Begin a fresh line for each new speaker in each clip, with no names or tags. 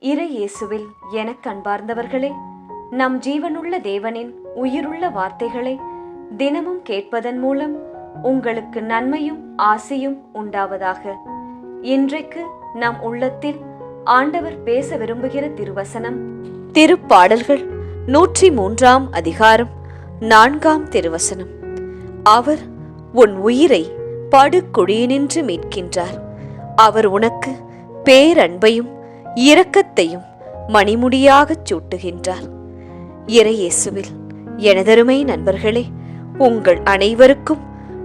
இறை இயேசுவில் எனக் கண்பார்ந்தவர்களே நம் ஜீவனுள்ள தேவனின் உயிருள்ள வார்த்தைகளை தினமும் கேட்பதன் மூலம் உங்களுக்கு நன்மையும் ஆசையும் உண்டாவதாக. இன்றைக்கு நம் உள்ளத்தில் ஆண்டவர் பேச விரும்புகிற திருவசனம் திருப்பாடல்கள் நூற்றி மூன்றாம் அதிகாரம் நான்காம் திருவசனம். அவர் உன் உயிரை படுகுழியினின்று மீட்கின்றார். அவர் உனக்கு பேரன்பையும் இரக்கத்தையும் மணிமுடியாகச் சூட்டுகின்றார். இறையேசுவில் எனதருமை நண்பர்களே உங்கள் அனைவருக்கும்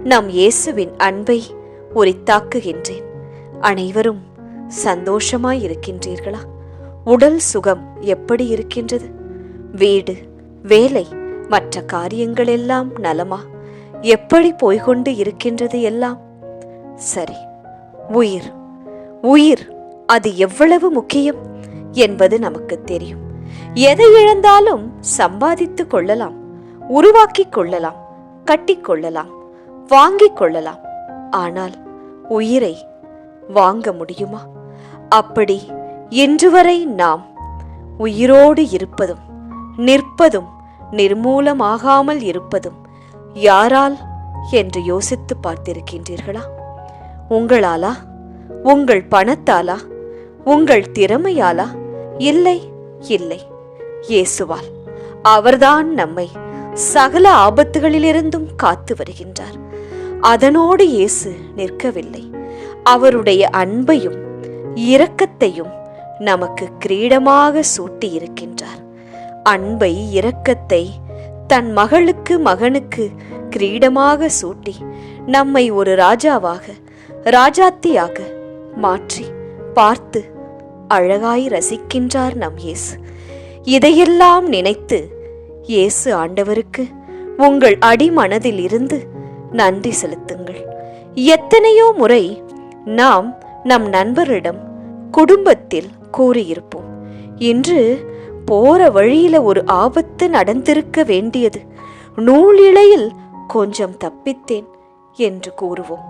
நம் இயேசுவின் அன்பை உரித்தாக்குகின்றேன். அனைவரும் சந்தோஷமாய் இருக்கின்றீர்களா உடல் சுகம் எப்படி இருக்கின்றது? வீடு வேலை மற்ற காரியங்கள் எல்லாம் நலமா? எப்படி போய்கொண்டு இருக்கின்றது எல்லாம்? சரி உயிர் உயிர் அது எவ்வளவு முக்கியம் என்பது நமக்கு தெரியும். எதை இழந்தாலும் சம்பாதித்துக் கொள்ளலாம் உருவாக்கிக் கொள்ளலாம் கட்டிக்கொள்ளலாம் வாங்கிக் கொள்ளலாம். ஆனால் உயிரை வாங்க முடியுமா? அப்படி இன்று வரை நாம் உயிரோடு இருப்பதும் நிற்பதும் நிர்மூலமாகாமல் இருப்பதும் யாரால் என்று யோசித்து பார்த்திருக்கின்றீர்களா? உங்களாலா? உங்கள் பணத்தாலா? உங்கள் திறமையாலா? இல்லை இல்லை. இயேசுவால் அவர்தான் நம்மை சகல ஆபத்துகளிலிருந்தும் காத்து வருகின்றார். அதனோடு இயேசு நிற்கவில்லை. அவருடைய அன்பையும் இரக்கத்தையும் நமக்கு கிரீடமாக சூட்டி இருக்கின்றார் அன்பை இரக்கத்தை தன் மகளுக்கு மகனுக்கு கிரீடமாக சூட்டி நம்மை ஒரு ராஜாவாக ராஜாத்தியாக மாற்றி பார்த்து அழகாய் ரசிக்கின்றார் நம் இயேசு. இதையெல்லாம் நினைத்து இயேசு ஆண்டவருக்கு உங்கள் அடிமனதில் இருந்து நன்றி செலுத்துங்கள். எத்தனையோ முறை நாம் நம் நண்பரிடம் குடும்பத்தில் கூறியிருப்போம். இன்று போற வழியில ஒரு ஆபத்து நடந்திருக்க வேண்டியது. நூலிழையில் கொஞ்சம் தப்பித்தேன் என்று கூறுவோம்.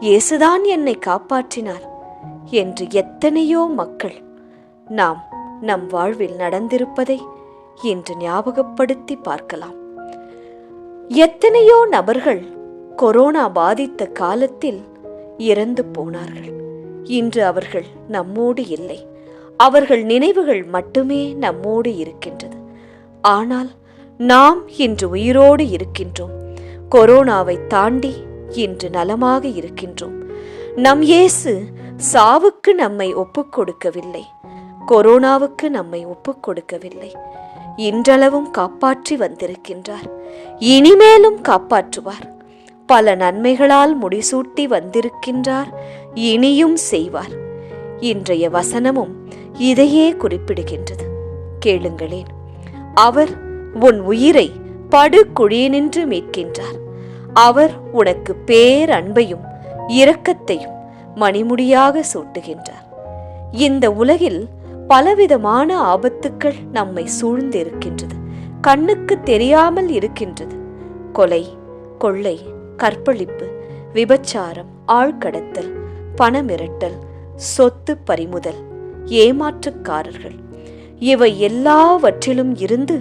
இயேசுதான் என்னை காப்பாற்றினார். என்று எத்தனையோ மக்கள் நாம் நம் வாழ்வில் நடந்திருப்பதை இன்று ஞாபகப்படுத்தி பார்க்கலாம். எத்தனையோ நபர்கள் கொரோனா பாதித்த காலத்தில் இறந்து போனார்கள். இன்று அவர்கள் நம்மோடு இல்லை. அவர்கள் நினைவுகள் மட்டுமே நம்மோடு இருக்கின்றது. ஆனால் நாம் இன்று உயிரோடு இருக்கின்றோம். கொரோனாவை தாண்டி இன்று நலமாக இருக்கின்றோம். நம் இயேசு சாவுக்கு நம்மை ஒப்புக் கொடுக்கவில்லை கொரோனாவுக்கு நம்மை ஒப்புக் கொடுக்கவில்லை இன்றளவும் காப்பாற்றி வந்திருக்கின்றார். இனிமேலும் காப்பாற்றுவார். பல நன்மைகளால் முடிசூட்டி வந்திருக்கின்றார். இனியும் செய்வார். இன்றைய வசனமும் இதையே குறிப்பிடுகின்றது. கேளுங்களேன். அவர் உன் உயிரை படுகுழியினின்று மீட்கின்றார். அவர் உனக்கு பேரன்பையும் இரக்கத்தையும் மணிமுடியாக சூட்டுகின்றார். இந்த உலகில் பலவிதமான ஆபத்துக்கள் நம்மை சூழ்ந்து இருக்கின்றது கண்ணுக்கு தெரியாமல் இருக்கின்றது. கொலை கொள்ளை கற்பழிப்பு விபச்சாரம் ஆழ்கடத்தல் பணமிரட்டல் சொத்து பறிமுதல் ஏமாற்றுக்காரர்கள். இவை எல்லாவற்றிலும் இருந்து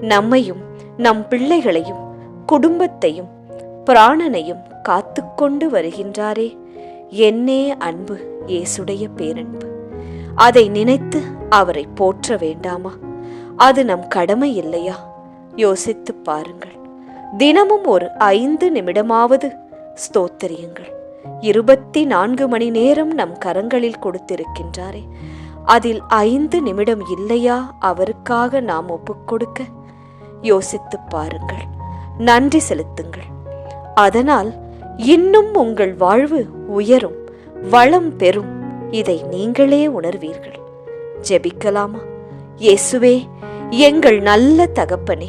நம்மையும் நம் பிள்ளைகளையும் குடும்பத்தையும் பிராணனையும் காத்துக்கொண்டு வருகின்றாரே. என்னே அன்பு இயேசுடைய பேரன்பு. அதை நினைத்து அவரை போற்ற வேண்டாமா? அது நம் கடமை இல்லையா? யோசித்துப் பாருங்கள். தினமும் ஒரு ஐந்து நிமிடமாவது ஸ்தோத்தரியுங்கள். இருபத்தி நான்கு மணி நேரம் நம் கரங்களில் கொடுத்திருக்கின்றாரே. அதில் ஐந்து நிமிடம் இல்லையா அவருக்காக நாம் ஒப்புக்கொடுக்க யோசித்துப் பாருங்கள். நன்றி செலுத்துங்கள். அதனால் இன்னும் உங்கள் வாழ்வு உயரும் வளம் பெறும். இதை நீங்களே உணர்வீர்கள். ஜெபிக்கலாமா? இயேசுவே எங்கள் நல்ல தகப்பனே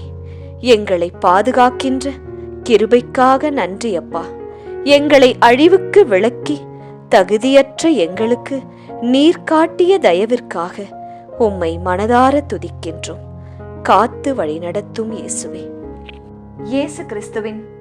எங்களை பாதுகாக்கின்ற கிருபைக்காக நன்றி அப்பா. எங்களை அழிவுக்கு விளக்கி தகுதியற்ற எங்களுக்கு நீர் காட்டிய தயவிற்காக உம்மை மனதார துதிக்கின்றோம். காத்து வழிநடத்தும் இயேசுவே. இயேசு கிறிஸ்துவின்